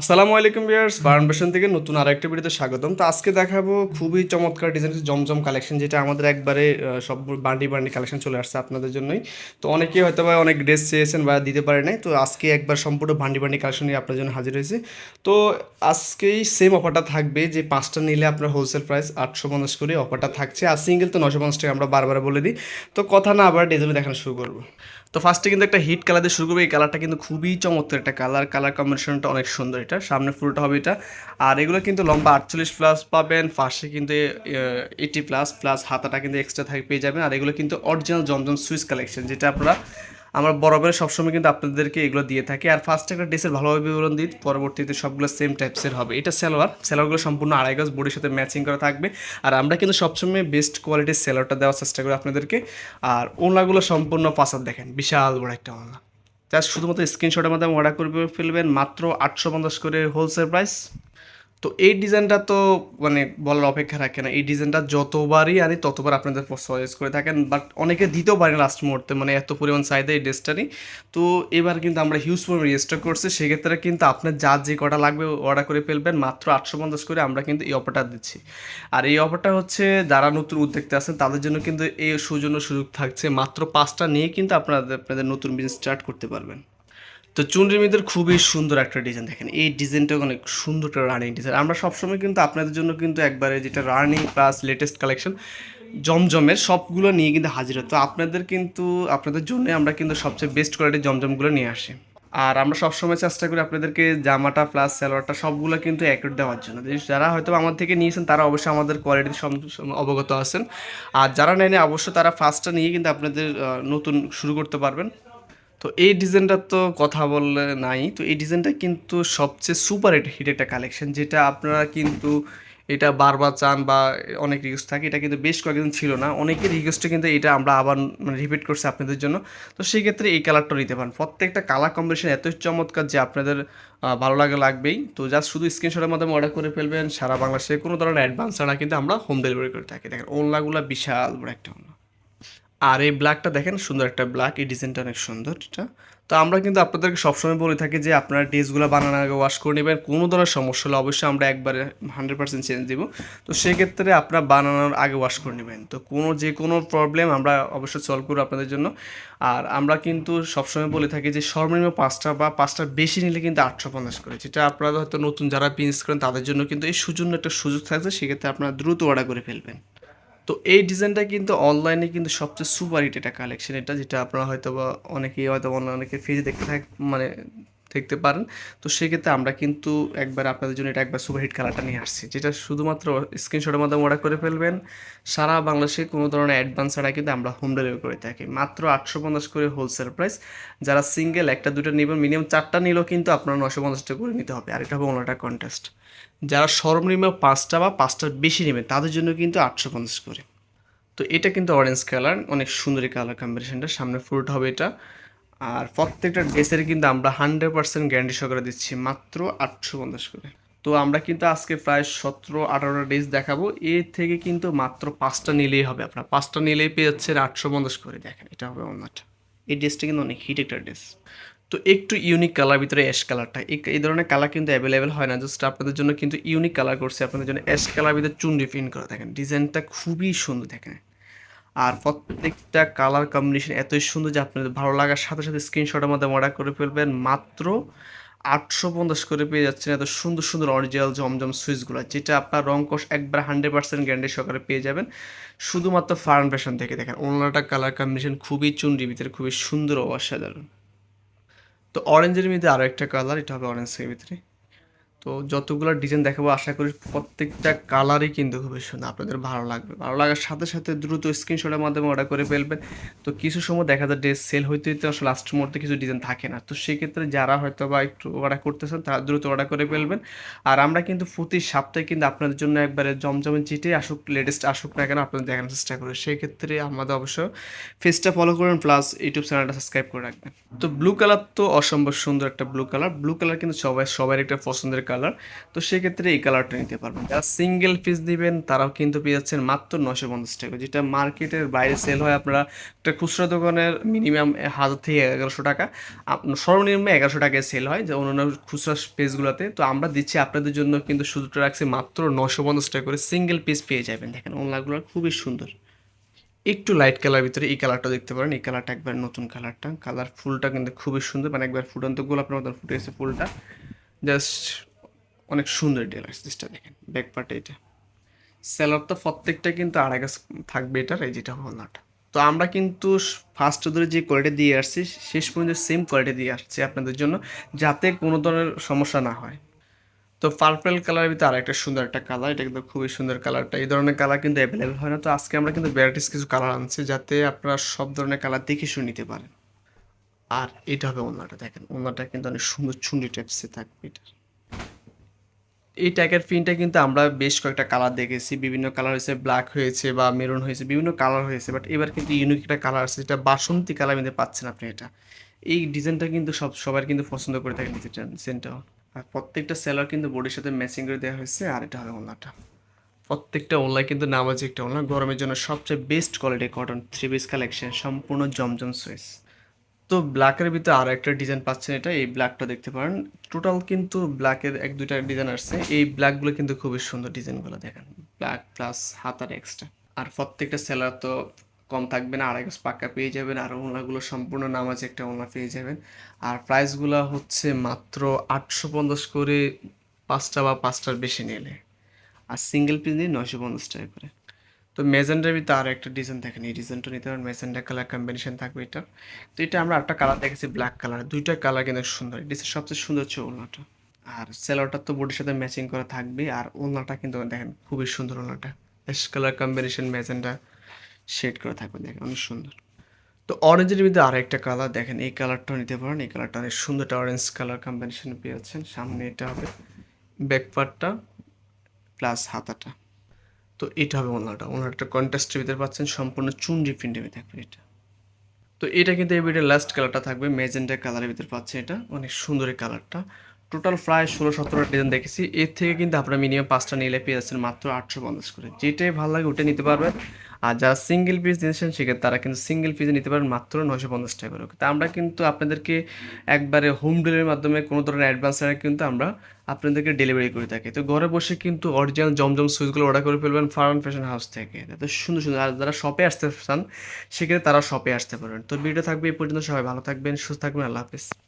আসসালামু আলাইকুম viewers foundation থেকে নতুন আরেকটা ভিডিওতে স্বাগতম। তো আজকে দেখাবো খুবই চমৎকার ডিজাইনের জমজম কালেকশন যেটা আমাদের একবারে সব বান্ডি বান্ডি কালেকশন চলে আসছে আপনাদের জন্যই। তো অনেকেই হয়তো বা অনেক ড্রেস চেয়েছেন বা দিতে পারে নাই, তো আজকে একবার সম্পূর্ণ বান্ডি বান্ডি কালেকশন নিয়ে আপনার জন্য হাজির হয়েছে। তো আজকেই সেম অফারটা থাকবে, যে পাঁচটা নিলে আপনার হোলসেল প্রাইস আটশো পঞ্চাশ করে অফারটা থাকছে। আর সিঙ্গেল তো নশো পঞ্চাশ টাকা, আমরা বারবার বলে দিই। তো কথা না আবার ডিজাইন দেখানো শুরু করব। তো ফার্স্টে কিন্তু একটা হিট কালার দিয়ে শুরু করবে। এই কালারটা কিন্তু খুবই চমৎকার একটা কালার কালার কম্বিনেশনটা অনেক সুন্দর এটা। সামনে ফুলটা হবে এটা। আর এগুলো কিন্তু লম্বা আটচল্লিশ প্লাস পাবেন। ফার্স্টে কিন্তু এইটি প্লাস প্লাস হাতাটা কিন্তু এক্সট্রা থাকে, পেয়ে যাবেন। আর এগুলো কিন্তু অরিজিনাল জমজম সুইস কালেকশন যেটা আপনারা আমরা বরাবর সবসময় কিন্তু আপনাদেরকে এগুলো দিয়ে থাকি। আর ফার্স্ট একটা ড্রেসের ভালোভাবে বিবরণ দিই, পরবর্তীতে সবগুলো সেম টাইপসের হবে। এটা সালোয়ার। সালোয়ারগুলো সম্পূর্ণ আড়াই গজ বডির সাথে ম্যাচিং করা থাকবে। আর আমরা কিন্তু সবসময় বেস্ট কোয়ালিটির সেলোয়ারটা দেওয়ার চেষ্টা করি আপনাদেরকে। আর ওনাগুলো সম্পূর্ণ পাসাদ দেখেন, বিশাল বড় একটা ওনা জাস্ট শুধুমাত্র স্ক্রিনশটের মাধ্যমে অর্ডার করে ফেলবেন, মাত্র আটশো পঞ্চাশ করে হোলসেল প্রাইস তো এই ডিজাইনটা তো মানে বলার অপেক্ষা রাখে না। এই ডিজাইনটা যতবারই আনি, ততবার আপনাদের সজেস্ট করে থাকেন। বাট অনেকে দিতেও পারে লাস্ট মুহূর্তে মানে এত পরিমাণ চাহিদা এই ড্রেসটারই তো এবার কিন্তু আমরা হিউজ পরিমাণ রেজিস্টার করছি। সেক্ষেত্রে কিন্তু আপনার যা যে কটা লাগবে অর্ডার করে ফেলবেন, মাত্র আটশো পঞ্চাশ করে আমরা কিন্তু এই অফারটা দিচ্ছি। আর এই অফারটা হচ্ছে, যারা নতুন উদ্যোক্তা আছেন, তাদের জন্য কিন্তু এই সুজন্য সুযোগ থাকছে। মাত্র পাঁচটা নিয়ে কিন্তু আপনাদের আপনাদের নতুন বিজনেস স্টার্ট করতে পারবেন। তো চুনরি মিদের খুবই সুন্দর একটা ডিজাইন দেখেন। এই ডিজাইনটা অনেক সুন্দর একটা রানিং ডিজাইন আমরা সবসময় কিন্তু আপনাদের জন্য কিন্তু একবারে যেটা রানিং প্লাস লেটেস্ট কালেকশন জমজমের সবগুলো নিয়ে কিন্তু হাজির। তো আপনাদের কিন্তু, আপনাদের জন্য আমরা কিন্তু সবচেয়ে বেস্ট কোয়ালিটির জমজমগুলো নিয়ে আসি। আর আমরা সবসময় চেষ্টা করি আপনাদেরকে জামাটা প্লাস সালোয়ারটা সবগুলো কিন্তু অ্যাকুরেট দেওয়ার জন্য। যারা হয়তো আমার থেকে নিয়েছেন, তারা অবশ্যই আমাদের কোয়ালিটির অবগত আছেন। আর যারা নেয়নি, অবশ্যই তারা ফার্স্টটা নিয়ে কিন্তু আপনাদের নতুন শুরু করতে পারবেন। তো এই ডিজাইনটার তো কথা বললে নাই। তো এই ডিজাইনটা কিন্তু সবচেয়ে সুপার হিট একটা কালেকশন যেটা আপনারা কিন্তু এটা বারবার চান বা অনেক রিকোয়েস্ট থাকে। এটা কিন্তু বেশ কয়েকদিন ছিল না। অনেকের রিকোয়েস্টে কিন্তু এটা আমরা আবার মানে রিপিট করছি আপনাদের জন্য। তো সেই ক্ষেত্রে এই কালারটা নিতে পারেন। প্রত্যেকটা কালার কম্বিনেশন এতই চমৎকার যে আপনাদের ভালো লাগে লাগবেই। তো জাস্ট শুধু স্ক্রিনশটের মাধ্যমে অর্ডার করে ফেলবেন। সারা বাংলাদেশে কোনো ধরনের অ্যাডভান্স ছাড়া কিন্তু আমরা হোম ডেলিভারি করে থাকি। দেখেন ওনলাগুলো বিশাল বড় একটা ওনলা আর এই ব্ল্যাকটা দেখেন, সুন্দর একটা ব্ল্যাক এই ডিজাইনটা অনেক সুন্দর এটা। তো আমরা কিন্তু আপনাদেরকে সবসময় বলে থাকি যে আপনারা ড্রেসগুলো বানানোর আগে ওয়াশ করে নেবেন, কোনো ধরনের সমস্যা হলে অবশ্যই আমরা একবারে হান্ড্রেড পার্সেন্ট চেঞ্জ দিব। তো সেক্ষেত্রে আপনারা বানানোর আগে ওয়াশ করে নেবেন। তো কোনো যে কোনো প্রবলেম আমরা অবশ্যই সলভ করব আপনাদের জন্য। আর আমরা কিন্তু সবসময় বলে থাকি যে সর্বনিম্ন পাঁচটা বা পাঁচটা বেশি নিলে কিন্তু আটশো পঞ্চাশ করে। যেটা আপনারা হয়তো নতুন যারা বিজনেস করেন, তাদের জন্য কিন্তু এই সুজন্য একটা সুযোগ থাকছে, সেক্ষেত্রে আপনারা দ্রুত অর্ডার করে ফেলবেন। তো এই ডিজাইনটা কিন্তু অনলাইনে কিন্তু সবচেয়ে সুপার হিট একটা কালেকশন এটা, যেটা আপনারা হয়তো বা অনেকেই হয়তো অনলাইনে অনেকে ফেজে দেখতে থাক মানে দেখতে পারেন। তো সেক্ষেত্রে আমরা কিন্তু একবার আপনাদের জন্য এটা একবার সুপার হিট কালারটা নিয়ে আসছি। যেটা শুধুমাত্র স্ক্রিনশটের মাধ্যমে অর্ডার করে ফেলবেন। সারা বাংলাদেশে কোনো ধরনের অ্যাডভান্স ছাড়া কিন্তু আমরা হোম ডেলিভারি করে থাকি। মাত্র আটশো পঞ্চাশ করে হোলসেল প্রাইস যারা সিঙ্গেল একটা, দুটো নেবেন মিনিমাম চারটা নিলেও কিন্তু আপনার নশো পঞ্চাশ টাকা করে নিতে হবে। আর এটা হবে অন্যটা কন্টেস্ট যারা সর্বনিম্ন পাঁচটা বা পাঁচটার বেশি নেবেন, তাদের জন্য কিন্তু আটশো পঞ্চাশ করে। তো এটা কিন্তু অরেঞ্জ কালার অনেক সুন্দর কালার কম্বিনেশনটা সামনে ফ্রুট হবে এটা। আর প্রত্যেকটা ড্রেসের কিন্তু আমরা হান্ড্রেড পার্সেন্ট গ্যারান্টি সহকারে দিচ্ছি মাত্র আটশো পঞ্চাশ করে। তো আমরা কিন্তু আজকে প্রায় সতেরো আঠারোটা ড্রেস দেখাবো। এর থেকে কিন্তু মাত্র পাঁচটা নিলেই হবে আপনার। পাঁচটা নিলেই পেয়ে যাচ্ছেন আটশো পঞ্চাশ করে। দেখেন, এটা হবে অন্যটা। এই ড্রেসটা কিন্তু অনেক হিট একটা ড্রেস। তো একটু ইউনিক কালার ভিতরে অ্যাশ কালারটা এই ধরনের কালার কিন্তু অ্যাভেলেবেল হয় না। জাস্ট আপনাদের জন্য কিন্তু ইউনিক কালার করছে। আপনাদের জন্য অ্যাশ কালার ভিতরে চুন প্রিন্ট করা। দেখেন ডিজাইনটা খুবই সুন্দর। দেখেন আর প্রত্যেকটা কালার কম্বিনেশন এতই সুন্দর যে আপনাদের ভালো লাগার সাথে সাথে স্ক্রিনশটের মধ্যে অর্ডার করে ফেলবেন। মাত্র আটশো পঞ্চাশ করে পেয়ে যাচ্ছেন এত সুন্দর সুন্দর অরিজিনাল জমজম সুইচগুলো, যেটা আপনার রং কোষ একবার হান্ড্রেড পার্সেন্ট গ্যারান্টি সহকারে পেয়ে যাবেন। শুধুমাত্র ফার্ম ফ্যাশন থেকে দেখেন, অন্যটা কালার কম্বিনেশন খুবই চুনরি, ভিতরে খুবই সুন্দর ও অসাধারণ। তো অরেঞ্জের মধ্যে আরও একটা কালার এটা হবে অরেঞ্জের ভিতরে। তো যতগুলো ডিজাইন দেখাবো, আশা করি প্রত্যেকটা কালারই কিন্তু খুবই সুন্দর, আপনাদের ভালো লাগবে। ভালো লাগার সাথে সাথে দ্রুত স্ক্রিনশটের মাধ্যমে অর্ডার করে ফেলবেন। তো কিছু সময় দেখা যায় ড্রেস সেল হইতে হইতে আসলে লাস্ট মুহূর্তে কিছু ডিজাইন থাকে না। তো সেক্ষেত্রে যারা হয়তো বা একটু অর্ডার করতেছেন, তারা দ্রুত অর্ডার করে ফেলবেন। আর আমরা কিন্তু প্রতি সপ্তাহে কিন্তু আপনাদের জন্য একবারে জমজমে যেটাই আসুক লেটেস্ট আসুক না কেন আপনাদের দেখানোর চেষ্টা করি। সেক্ষেত্রে আমাদের অবশ্য ফেসটা ফলো করবেন প্লাস ইউটিউব চ্যানেলটা সাবস্ক্রাইব করে রাখবেন। তো ব্লু কালার তো অসম্ভব সুন্দর একটা ব্লু কালার ব্লু কালার কিন্তু সবাই সবার একটা পছন্দের কালার কালার তো সেক্ষেত্রে এই কালারটা নিতে পারবেন। যারা সিঙ্গেল পিস দিবেন, তারাও কিন্তু পেয়ে যাচ্ছেন মাত্র নশো পঞ্চাশ টাকা। যেটা মার্কেটের বাইরে সেল হয়, আপনারা একটা খুচরা দোকানের মিনিমাম হাজার থেকে এগারোশো টাকা সর্বনিম্ন এগারোশো টাকায় সেল হয়, যে অন্যান্য খুচরা পেজগুলোতে। তো আমরা দিচ্ছি আপনাদের জন্য কিন্তু সুযোগটা রাখছি মাত্র নশো পঞ্চাশ টাকা করে সিঙ্গেল পিস পেয়ে যাবেন। দেখেন ওনলাগুলো খুবই সুন্দর। একটু লাইট কালার ভিতরে এই কালারটা দেখতে পারেন। এই কালারটা একবার নতুন কালারটা কালার ফুলটা কিন্তু খুবই সুন্দর মানে একবার ফুটন্ত গোলাপ মতন ফুটে গেছে ফুলটা। জাস্ট অনেক সুন্দর ডিলাক্স জিনিসটা দেখেন ব্যাক পার্টে এটা স্যালাড তো প্রত্যেকটা কিন্তু আড়াই গাছ থাকবে এটার, এই যেটা হলনাটা তো আমরা কিন্তু ফার্স্ট ধরে যে কোয়ালিটি দিয়ে আসছি, শেষ পর্যন্ত সেম কোয়ালিটি দিয়ে আসছি আপনাদের জন্য, যাতে কোনো ধরনের সমস্যা না হয়। তো পার্পেল কালারের ভিতরে আরেকটা সুন্দর একটা কালার এটা কিন্তু খুবই সুন্দর কালারটা এই ধরনের কালার কিন্তু অ্যাভেলেবেল হয় না। তো আজকে আমরা কিন্তু ভ্যারাইটিস কিছু কালার আনছি, যাতে আপনারা সব ধরনের কালার দেখে শুনে নিতে পারেন। আর এটা হবে ওনাটা দেখেন ওনাটা কিন্তু অনেক সুন্দর চুন্ডি টাইপসে থাকবে এটা এই ট্যাগের প্রিন্টটা কিন্তু আমরা বেশ কয়েকটা কালার দেখেছি। বিভিন্ন কালার হয়েছে ব্ল্যাক হয়েছে বা মেরুন হয়েছে, বিভিন্ন কালার হয়েছে বাট এবার কিন্তু ইউনিক একটা কালার আছে, যেটা বাসন্তী কালার কিন্তু পাচ্ছেন আপনি এটা। এই ডিজাইনটা কিন্তু সব, সবার কিন্তু পছন্দ করে থাকেন ডিজাইনটা আর প্রত্যেকটা সেলার কিন্তু বডির সাথে ম্যাচিং করে দেওয়া হয়েছে, আর এটা হবে ওনাটা প্রত্যেকটা অনলাইন কিন্তু নাম আছে একটা অনলাইন গরমের জন্য সবচেয়ে best quality cotton three piece collection সম্পূর্ণ জমজম সুইস তো ব্ল্যাকের ভিতরে আরও একটা ডিজাইন পাচ্ছেন এটা, এই ব্ল্যাকটা দেখতে পারেন। টোটাল কিন্তু ব্ল্যাকের এক, দুইটা ডিজাইন আসছে। এই ব্ল্যাকগুলো কিন্তু খুবই সুন্দর ডিজাইনগুলো দেখেন। ব্ল্যাক প্লাস হাতার এক্সট্রা আর প্রত্যেকটা সেলার তো কম থাকবে না, আড়াই গাছ পাক্কা পেয়ে যাবেন, আর ওনাগুলো সম্পূর্ণ নাম আছে একটা ওনা পেয়ে যাবেন। আর প্রাইসগুলো হচ্ছে মাত্র আটশো পঞ্চাশ করে পাঁচটা বা পাঁচটার বেশি নিলে। আর সিঙ্গেল পিস নিয়ে নয়শো পঞ্চাশ টাকা করে। তো মেজেন্ডার ভিতরে আর একটা ডিজাইন দেখেন। এই ডিজাইনটা নিতে পারেন মেজেন্ডা কালার কম্বিনেশন থাকবে এটা। তো এটা আমরা একটা কালার দেখেছি ব্ল্যাক কালার দুইটা কালার কিন্তু সুন্দর। এটা সবচেয়ে সুন্দর হচ্ছে ওলনাটা আর সেলোয়ারটা তো বডির সাথে ম্যাচিং করা থাকবে, আর ওলনাটা কিন্তু দেখেন, খুবই সুন্দর ওলনাটা ash colour combination magenta shade করা থাকবে, দেখেন, অনেক সুন্দর। তো অরেঞ্জের ভিতরে আরেকটা কালার দেখেন, এই কালারটাও নিতে পারেন। এই কালারটা অনেক সুন্দর একটা অরেঞ্জ কালার কম্বিনেশন পেয়েছেন সামনে এটা হবে ব্যাক পার্টটা প্লাস হাতাটা। তো এটা হবে ওনারটা। ওনারটা কন্ট্রাস্টের ভিতরে পাচ্ছেন, সম্পূর্ণ চুনরি প্রিন্টের থাকবে এটা। তো এটা কিন্তু এই ভিডিওর লাস্ট কালারটা থাকবে ম্যাজেন্টা কালারের ভিতরে পাচ্ছেন এটা, অনেক সুন্দর এই কালারটা টোটাল প্রায় ষোলো সতেরোটা ডিজাইন দেখেছি, এর থেকে কিন্তু আপনারা মিনিমাম পাঁচটা নিলে পেয়ে যাচ্ছেন মাত্র আটশো পঞ্চাশ করে। যেটাই ভালো লাগে ওটা নিতে পারবেন। আর যারা সিঙ্গেল পিস নিয়েছেন সেক্ষেত্রে তারা কিন্তু সিঙ্গেল পিসে নিতে পারেন মাত্র নশো পঞ্চাশ টাকা করে। তা আমরা কিন্তু আপনাদেরকে একবারে হোম ডেলিভারির মাধ্যমে কোনো ধরনের অ্যাডভান্স ছাড়া কিন্তু আমরা আপনাদেরকে ডেলিভারি করে থাকি। তো ঘরে বসে কিন্তু অরিজিনাল জমজম সুইচগুলো অর্ডার করে ফেলবেন ফার্ন ফ্যাশন হাউস থেকে। এত সুন্দর সুন্দর। আর যারা শপে আসতে চান, সেক্ষেত্রে তারা শপে আসতে পারবেন। তো ভিডিও থাকবে এই পর্যন্ত। সবাই ভালো থাকবেন, সুস্থ থাকবেন। আল্লাহ হাফিজ।